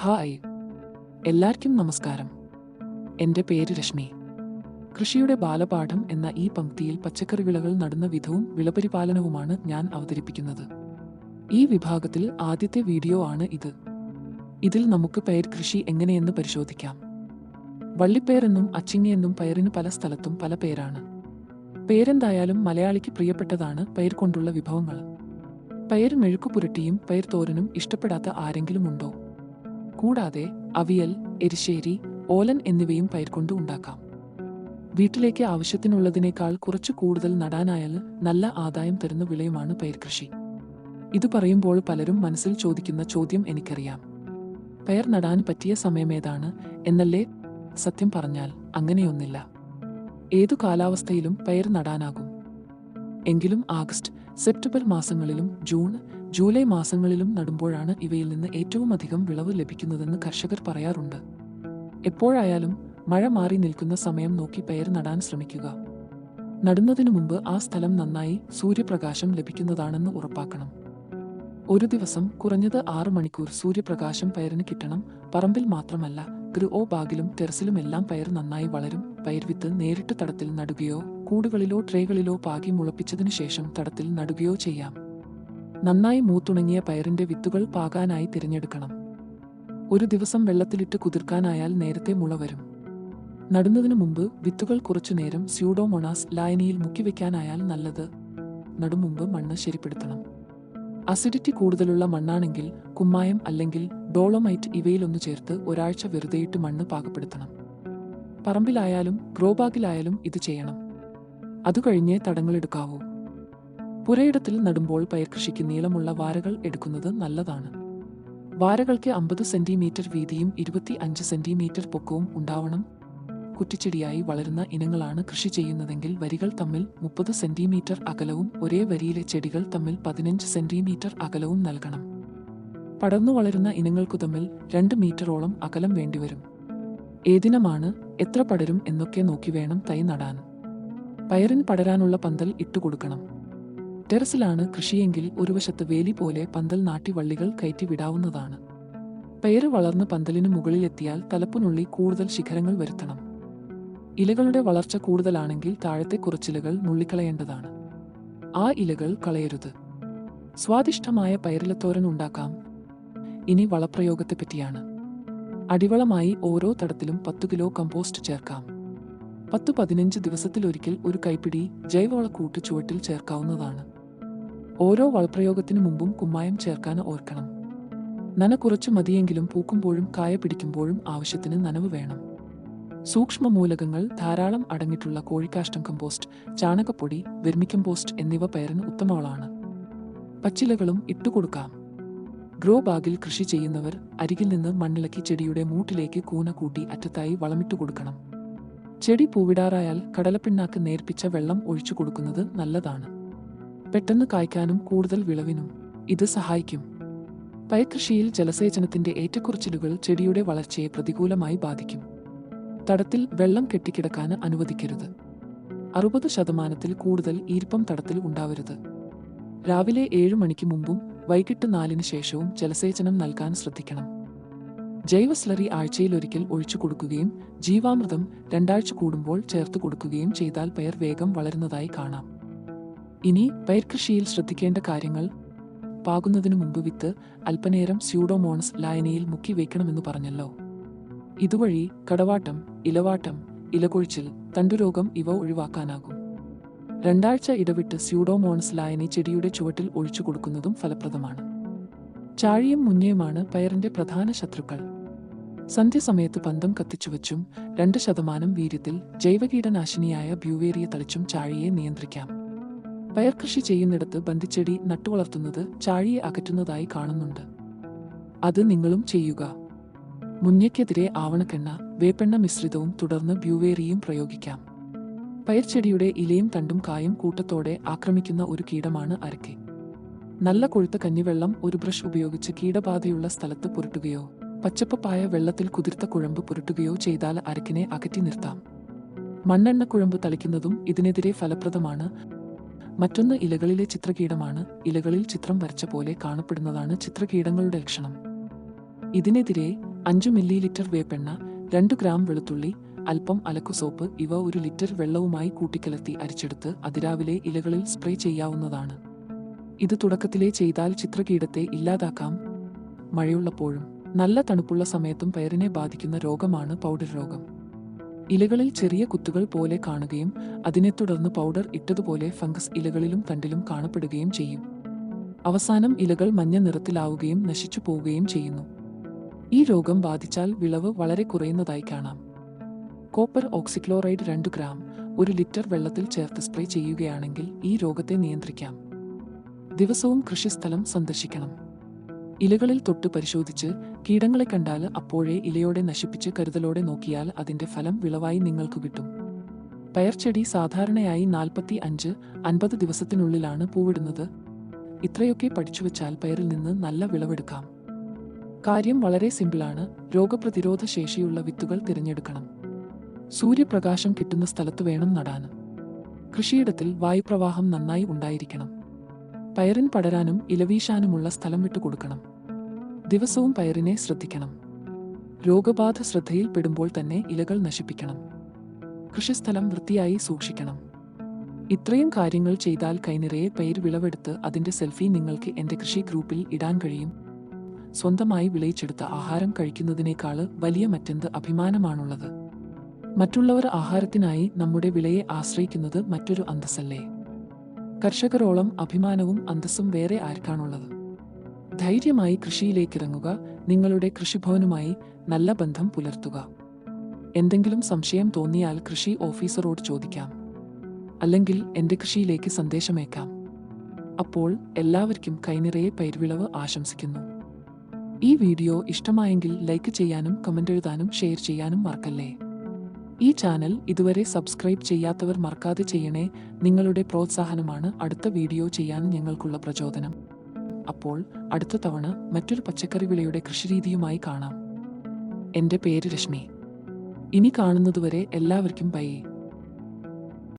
Hi. എല്ലാവർക്കും നമസ്കാരം. എന്റെ പേര് രശ്മി. കൃഷിയുടെ ബാലപാഠം എന്ന ഈ പംക്തിയിൽ പച്ചക്കറി വിളകൾ നടുന്ന വിധവും വിളപരിപാലനവുമാണ് ഞാൻ അവതരിപ്പിക്കുന്നത്. ഈ വിഭാഗത്തിൽ ആദ്യത്തെ വീഡിയോ ആണ് ഇത്. ഇതിൽ നമുക്ക് പയർ കൃഷി എങ്ങനെയെന്ന് പരിശോധിക്കാം. വള്ളിപ്പയറെന്നും അച്ചിങ്ങയെന്നും പയറിന് പല സ്ഥലത്തും പല പേരാണ്. പേരെന്തായാലും മലയാളിക്ക് പ്രിയപ്പെട്ടതാണ് പയർ കൊണ്ടുള്ള വിഭവങ്ങൾ. പയർ മെഴുക്കു പുരട്ടിയും പയർ തോരനും ഇഷ്ടപ്പെടാത്ത ആരെങ്കിലും ഉണ്ടോ? കൂടാതെ അവിയൽ എരിശ്ശേരി ഓലൻ എന്നിവയും പയർ കൊണ്ട് ഉണ്ടാക്കാം. വീട്ടിലേക്ക് ആവശ്യത്തിനുള്ളതിനേക്കാൾ കുറച്ചു കൂടുതൽ നടാനായാൽ നല്ല ആദായം തരുന്ന വിളയുമാണ് പയർ കൃഷി ഇത് പറയുമ്പോൾ പലരും മനസ്സിൽ ചോദിക്കുന്ന ചോദ്യം എനിക്കറിയാം. പയർ നടാൻ പറ്റിയ സമയമേതാണ് എന്നല്ലേ സത്യം പറഞ്ഞാൽ അങ്ങനെയൊന്നില്ല. ഏതു കാലാവസ്ഥയിലും പയർ നടാനാകും. എങ്കിലും ആഗസ്റ്റ് സെപ്റ്റംബർ മാസങ്ങളിലും ജൂൺ ജൂലൈ മാസങ്ങളിലും നടുമ്പോഴാണ് ഇവയിൽ നിന്ന് ഏറ്റവും അധികം വിളവ് ലഭിക്കുന്നതെന്ന് കർഷകർ പറയാറുണ്ട്. എപ്പോഴായാലും മഴ മാറി നിൽക്കുന്ന സമയം നോക്കി പയർ നടാൻ ശ്രമിക്കുക. നടുന്നതിനു മുമ്പ് ആ സ്ഥലം നന്നായി സൂര്യപ്രകാശം ലഭിക്കുന്നതാണെന്ന് ഉറപ്പാക്കണം. ഒരു ദിവസം കുറഞ്ഞത് ആറ് മണിക്കൂർ സൂര്യപ്രകാശം പയറിന് കിട്ടണം. പറമ്പിൽ മാത്രമല്ല ഗ്രോ ബാഗിലും ടെറസിലുമെല്ലാം പയർ നന്നായി വളരും. പയർ വിത്ത് നേരിട്ട് തടത്തിൽ നടുകയോ കൂടുകളിലോ ട്രേകളിലോ പാകി മുളപ്പിച്ചതിനു ശേഷം തടത്തിൽ നടുകയോ ചെയ്യാം. നന്നായി മൂത്തുണങ്ങിയ പയറിന്റെ വിത്തുകൾ പാകാനായി തിരഞ്ഞെടുക്കണം. ഒരു ദിവസം വെള്ളത്തിലിട്ട് കുതിർക്കാനായാൽ നേരത്തെ മുള വരും. നടുന്നതിനു മുമ്പ് വിത്തുകൾ കുറച്ചു നേരം സ്യൂഡോമൊണാസ് ലായനിയിൽ മുക്കിവെക്കാനായാൽ നല്ലത്. നടുമുമ്പ് മണ്ണ് ശരിപ്പെടുത്തണം. അസിഡിറ്റി കൂടുതലുള്ള മണ്ണാണെങ്കിൽ കുമ്മായം അല്ലെങ്കിൽ ഡോളോമൈറ്റ് ഇവയിലൊന്നു ചേർത്ത് ഒരാഴ്ച വെറുതെയിട്ട് മണ്ണ് പാകപ്പെടുത്തണം. പറമ്പിലായാലും ഗ്രോബാഗിലായാലും ഇത് ചെയ്യണം. അതുകഴിഞ്ഞേ തടങ്ങളെടുക്കാവൂ പുരയിടത്തിൽ നടുമ്പോൾ പയർകൃഷിക്ക് നീളമുള്ള വാരകൾ എടുക്കുന്നത് നല്ലതാണ്. വാരകൾക്ക് അമ്പത് സെന്റിമീറ്റർ വീതിയും ഇരുപത്തി അഞ്ച് സെന്റിമീറ്റർ പൊക്കവും ഉണ്ടാവണം. കുറ്റിച്ചെടിയായി വളരുന്ന ഇനങ്ങളാണ് കൃഷി ചെയ്യുന്നതെങ്കിൽ വരികൾ തമ്മിൽ മുപ്പത് സെന്റിമീറ്റർ അകലവും ഒരേ വരിയിലെ ചെടികൾ തമ്മിൽ പതിനഞ്ച് സെന്റിമീറ്റർ അകലവും നൽകണം. പടർന്നു വളരുന്ന ഇനങ്ങൾക്കു തമ്മിൽ രണ്ട് മീറ്ററോളം അകലം വേണ്ടിവരും. ഏതിനമാണ് എത്ര പടരും എന്നൊക്കെ നോക്കി വേണം തൈ നടാൻ. പയറിന് പടരാനുള്ള പന്തൽ ഇട്ടുകൊടുക്കണം. ടെറസിലാണ് കൃഷിയെങ്കിൽ ഒരു വശത്ത് വേലി പോലെ പന്തൽ നാട്ടി വള്ളികൾ കയറ്റി വിടാവുന്നതാണ്. പയറ് വളർന്ന് പന്തലിന് മുകളിലെത്തിയാൽ തലപ്പിനുള്ളി കൂടുതൽ ശിഖരങ്ങൾ വരുത്തണം. ഇലകളുടെ വളർച്ച കൂടുതലാണെങ്കിൽ താഴത്തെ കുറച്ചിലകൾ നുള്ളിക്കളയേണ്ടതാണ്. ആ ഇലകൾ കളയരുത്. സ്വാദിഷ്ടമായ പയറിലത്തോരൻ ഉണ്ടാക്കാം. ഇനി വളപ്രയോഗത്തെപ്പറ്റിയാണ്. അടിവളമായി ഓരോ തടത്തിലും പത്തു കിലോ കമ്പോസ്റ്റ് ചേർക്കാം. പത്തു പതിനഞ്ച് ദിവസത്തിലൊരിക്കൽ ഒരു കൈപ്പിടി ജൈവവളക്കൂട്ട് ചുവട്ടിൽ ചേർക്കാവുന്നതാണ്. ഓരോ വളപ്രയോഗത്തിനു മുമ്പും കുമ്മായം ചേർക്കാൻ ഓർക്കണം. നന കുറച്ചു മതിയെങ്കിലും പൂക്കുമ്പോഴും കായ പിടിക്കുമ്പോഴും ആവശ്യത്തിന് നനവ് വേണം. സൂക്ഷ്മ മൂലകങ്ങൾ ധാരാളം അടങ്ങിയിട്ടുള്ള കോഴിക്കാഷ്ടം കമ്പോസ്റ്റ് ചാണകപ്പൊടി വെർമിക്കമ്പോസ്റ്റ് എന്നിവ പയറിന് ഉത്തമവളാണ്. പച്ചിലകളും ഇട്ടുകൊടുക്കാം ഗ്രോ ബാഗിൽ കൃഷി ചെയ്യുന്നവർ അരികിൽ നിന്ന് മണ്ണിളക്കി ചെടിയുടെ മൂട്ടിലേക്ക് കൂന കൂട്ടി അറ്റത്തായി വളമിട്ടു കൊടുക്കണം. ചെടി പൂവിടാറായാൽ കടലപ്പിണ്ണാക്ക് നേർപ്പിച്ച വെള്ളം ഒഴിച്ചു കൊടുക്കുന്നത് നല്ലതാണ്. പെട്ടെന്ന് കായ്ക്കാനും കൂടുതൽ വിളവിനും ഇത് സഹായിക്കും. പയക്കൃഷിയിൽ ജലസേചനത്തിന്റെ ഏറ്റക്കുറച്ചിലുകൾ ചെടിയുടെ വളർച്ചയെ പ്രതികൂലമായി ബാധിക്കും. തടത്തിൽ വെള്ളം കെട്ടിക്കിടക്കാൻ അനുവദിക്കരുത്. അറുപത് ശതമാനത്തിൽ കൂടുതൽ ഈർപ്പം തടത്തിൽ ഉണ്ടാവരുത്. രാവിലെ ഏഴു മണിക്ക് മുമ്പും വൈകിട്ട് നാലിന് ശേഷവും ജലസേചനം നൽകാൻ ശ്രദ്ധിക്കണം. ജൈവ സ്ലറി ആഴ്ചയിലൊരിക്കൽ ഒഴിച്ചു കൊടുക്കുകയും ജീവാമൃതം രണ്ടാഴ്ച കൂടുമ്പോൾ ചേർത്ത് കൊടുക്കുകയും ചെയ്താൽ പയർ വേഗം വളരുന്നതായി കാണാം. ഇനി പയർകൃഷിയിൽ ശ്രദ്ധിക്കേണ്ട കാര്യങ്ങൾ. പാകുന്നതിനു മുമ്പ് വിത്ത് അല്പനേരം സ്യൂഡോമോൺസ് ലായനിയിൽ മുക്കി വയ്ക്കണമെന്ന് പറഞ്ഞല്ലോ. ഇതുവഴി കടവാട്ടം ഇലവാട്ടം ഇലകൊഴിച്ചിൽ തണ്ടുരോഗം ഇവ ഒഴിവാക്കാനാകും. രണ്ടാഴ്ച ഇടവിട്ട് സ്യൂഡോമോൺസ് ലായനി ചെടിയുടെ ചുവട്ടിൽ ഒഴിച്ചു കൊടുക്കുന്നതും ഫലപ്രദമാണ്. ചാഴിയും മുന്നയുമാണ് പയറിന്റെ പ്രധാന ശത്രുക്കൾ. സന്ധ്യസമയത്ത് പന്തം കത്തിച്ചുവച്ചും രണ്ട് ശതമാനം വീര്യത്തിൽ ജൈവകീടനാശിനിയായ ബ്യൂവേറിയ തളിച്ചും ചാഴിയെ നിയന്ത്രിക്കാം. പയർ കൃഷി ചെയ്യുന്നിടത്ത് ബന്ധിച്ചെടി നട്ടുവളർത്തുന്നത് ചാഴിയെ അകറ്റുന്നതായി കാണുന്നുണ്ട്. അത് നിങ്ങളും ചെയ്യുക. മുഞ്ഞയ്ക്കെതിരെ ആവണക്കെണ്ണ വേപ്പെണ്ണ മിശ്രിതവും തുടർന്ന് ബ്യൂവേറിയും പ്രയോഗിക്കാം. പയർച്ചെടിയുടെ ഇലയും തണ്ടും കായും കൂട്ടത്തോടെ ആക്രമിക്കുന്ന ഒരു കീടമാണ് അരക്കെ നല്ല കൊഴുത്ത കഞ്ഞിവെള്ളം ഒരു ബ്രഷ് ഉപയോഗിച്ച് കീടബാധയുള്ള സ്ഥലത്ത് പുരട്ടുകയോ പച്ചപ്പായ വെള്ളത്തിൽ കുതിർത്ത കുഴമ്പ് പുരട്ടുകയോ ചെയ്താൽ അരക്കിനെ അകറ്റി നിർത്താം. മണ്ണെണ്ണ കുഴമ്പ് തളിക്കുന്നതും ഇതിനെതിരെ ഫലപ്രദമാണ്. മറ്റൊന്ന് ഇലകളിലെ ചിത്രകീടമാണ്. ഇലകളിൽ ചിത്രം വരച്ച പോലെ കാണപ്പെടുന്നതാണ് ചിത്രകീടങ്ങളുടെ ലക്ഷണം. ഇതിനെതിരെ അഞ്ചു മില്ലി ലിറ്റർ വേപ്പെണ്ണ രണ്ട് ഗ്രാം വെളുത്തുള്ളി അല്പം അലക്കു സോപ്പ് ഇവ ഒരു ലിറ്റർ വെള്ളവുമായി കൂട്ടിക്കലർത്തി അരിച്ചെടുത്ത് അതിരാവിലെ ഇലകളിൽ സ്പ്രേ ചെയ്യാവുന്നതാണ്. ഇത് തുടക്കത്തിലേ ചെയ്താൽ ചിത്രകീടത്തെ ഇല്ലാതാക്കാം. മഴയുള്ളപ്പോഴും നല്ല തണുപ്പുള്ള സമയത്തും പയറിനെ ബാധിക്കുന്ന രോഗമാണ് പൗഡർ രോഗം. ഇലകളിൽ ചെറിയ കുത്തുകൾ പോലെ കാണുകയും അതിനെ തുടർന്ന് പൗഡർ ഇട്ടതുപോലെ ഫംഗസ് ഇലകളിലും തണ്ടിലും കാണപ്പെടുകയും ചെയ്യും. അവസാനം ഇലകൾ മഞ്ഞ നിറത്തിലാവുകയും നശിച്ചു പോവുകയും ചെയ്യുന്നു. ഈ രോഗം ബാധിച്ചാൽ വിളവ് വളരെ കുറയുന്നതായി കാണാം. കോപ്പർ ഓക്സിക്ലോറൈഡ് രണ്ട് ഗ്രാം ഒരു ലിറ്റർ വെള്ളത്തിൽ ചേർത്ത് സ്പ്രേ ചെയ്യുകയാണെങ്കിൽ ഈ രോഗത്തെ നിയന്ത്രിക്കാം. ദിവസവും കൃഷിസ്ഥലം സന്ദർശിക്കണം. ഇലകളിൽ തൊട്ട് പരിശോധിച്ച് കീടങ്ങളെ കണ്ടാൽ അപ്പോഴേ ഇലയോടെ നശിപ്പിച്ച് കരുതലോടെ നോക്കിയാൽ അതിന്റെ ഫലം വിളവായി നിങ്ങൾക്ക് കിട്ടും. പയർച്ചെടി സാധാരണയായി നാൽപ്പത്തി അഞ്ച് അൻപത് ദിവസത്തിനുള്ളിലാണ് പൂവിടുന്നത്. ഇത്രയൊക്കെ പഠിച്ചു വെച്ചാൽ പയറിൽ നിന്ന് നല്ല വിളവെടുക്കാം. കാര്യം വളരെ സിമ്പിളാണ്. രോഗപ്രതിരോധ ശേഷിയുള്ള വിത്തുകൾ തിരഞ്ഞെടുക്കണം. സൂര്യപ്രകാശം കിട്ടുന്ന സ്ഥലത്ത് വേണം നടാൻ. കൃഷിയിടത്തിൽ വായുപ്രവാഹം നന്നായി ഉണ്ടായിരിക്കണം. പയറിൻ പടരാനും ഇലവീശാനുമുള്ള സ്ഥലം വിട്ടുകൊടുക്കണം ദിവസവും പയറിനെ ശ്രദ്ധിക്കണം. രോഗബാധ ശ്രദ്ധയിൽപ്പെടുമ്പോൾ തന്നെ ഇലകൾ നശിപ്പിക്കണം. കൃഷിസ്ഥലം വൃത്തിയായി സൂക്ഷിക്കണം. ഇത്രയും കാര്യങ്ങൾ ചെയ്താൽ കൈനിറയെ പയർ വിളവെടുത്ത് അതിന്റെ സെൽഫി നിങ്ങൾക്ക് എന്റെ കൃഷി ഗ്രൂപ്പിൽ ഇടാൻ കഴിയും. സ്വന്തമായി വിളയിച്ചെടുത്ത ആഹാരം കഴിക്കുന്നതിനേക്കാൾ വലിയ മറ്റെന്ത് അഭിമാനമാണുള്ളത്? മറ്റുള്ളവർ ആഹാരത്തിനായി നമ്മുടെ വിളയെ ആശ്രയിക്കുന്നത് മറ്റൊരു അന്തസ്സല്ലേ? കർഷകരോളം അഭിമാനവും അന്തസ്സും വേറെ ആർക്കാണുള്ളത്? ധൈര്യമായി കൃഷിയിലേക്കിറങ്ങുക നിങ്ങളുടെ കൃഷിഭവനുമായി നല്ല ബന്ധം പുലർത്തുക. എന്തെങ്കിലും സംശയം തോന്നിയാൽ കൃഷി ഓഫീസറോട് ചോദിക്കാം. അല്ലെങ്കിൽ എന്റെ കൃഷിയിലേക്ക് സന്ദേശമേക്കാം. അപ്പോൾ എല്ലാവർക്കും കൈനിറയെ പൈർവിളവ് ആശംസിക്കുന്നു. ഈ വീഡിയോ ഇഷ്ടമായെങ്കിൽ ലൈക്ക് ചെയ്യാനും കമന്റ് എഴുതാനും ഷെയർ ചെയ്യാനും മറക്കല്ലേ? ഈ ചാനൽ ഇതുവരെ സബ്സ്ക്രൈബ് ചെയ്യാത്തവർ മറക്കാതെ ചെയ്യണേ നിങ്ങളുടെ പ്രോത്സാഹനമാണ് അടുത്ത വീഡിയോ ചെയ്യാൻ ഞങ്ങൾക്കുള്ള പ്രചോദനം. അപ്പോൾ അടുത്ത തവണ മറ്റൊരു പച്ചക്കറി വിളയുടെ കൃഷിരീതിയുമായി കാണാം. എന്റെ പേര് രശ്മി. ഇനി കാണുന്നതുവരെ എല്ലാവർക്കും ബൈ.